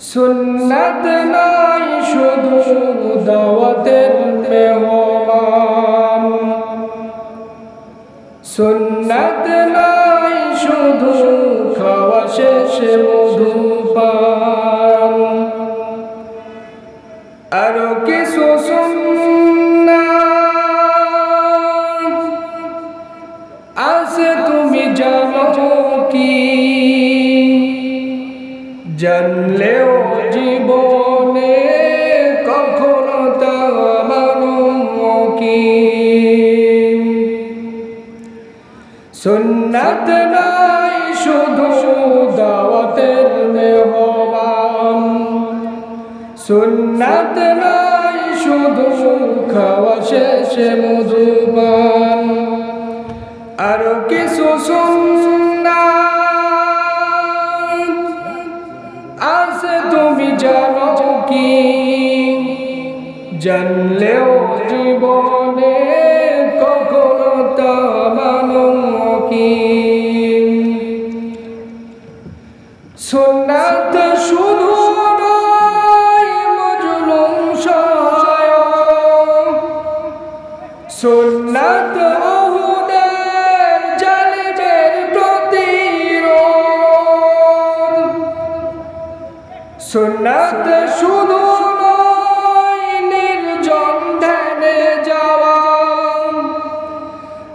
সুন্নাত নাই, শুধু দাওয়াতের মেহমান। সুন্নত নাই, শুধু খাওয়া শেষে, মধু পান। আরও কিছু সুন্নাত জানলেও জীবনে কখনো তা মানো কি? সুন্নাত নাই, শুধু দাওয়াতের মেহমান। সুন্নাত নাই, শুধু খাওয়া শেষে মধুবান আরও কিছু জানলেও জীবনে কখনো তা সুন্নাত শুধু মজলুম ওহুদের জালিমের শুধু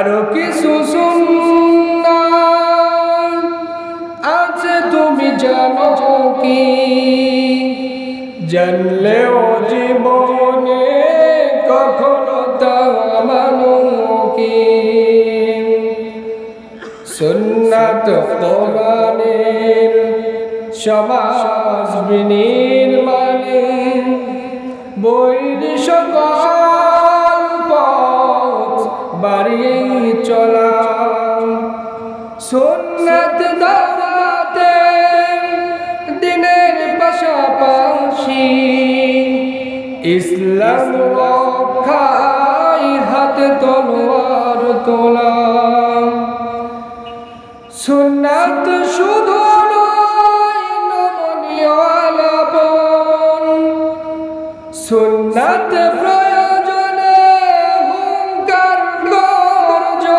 আরও কিছু সুন্নাত আছে তুমি জানো কি? জানলেও জীবনে কখনো তা মানো কি? সুন্নাত কোরআনের সমাজ বিনির্মাণে বৈর সকল পাশাপাশি ইসলাম রক্ষায় হাতে তলোয়ার তোলা। সুন্নাত শুধু সুন্নাত প্রয়োজনে হুঙ্কার গর্জন।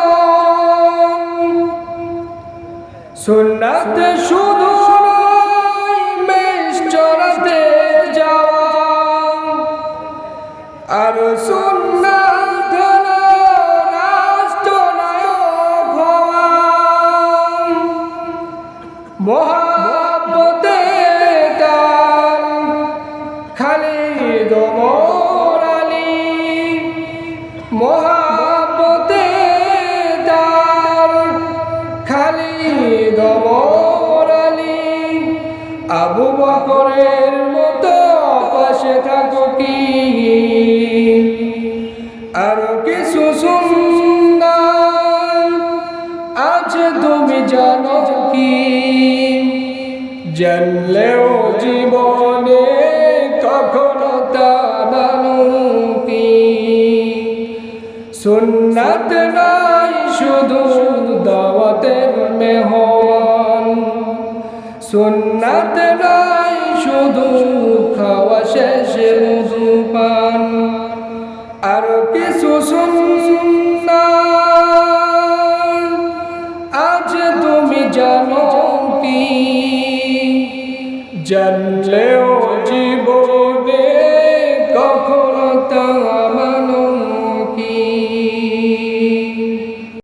সুন্নাত শুধু আর আছে তুমি জানো কি জানলেও জীবনে কখনো তা কি সুন্নাত নাই, শুধু দাওয়াতের মেহমান। সুন্নাত নাই, শুধু খাওয়া শেষে মধু পান আর কিছু সুন্নাত জানলেও জীবনে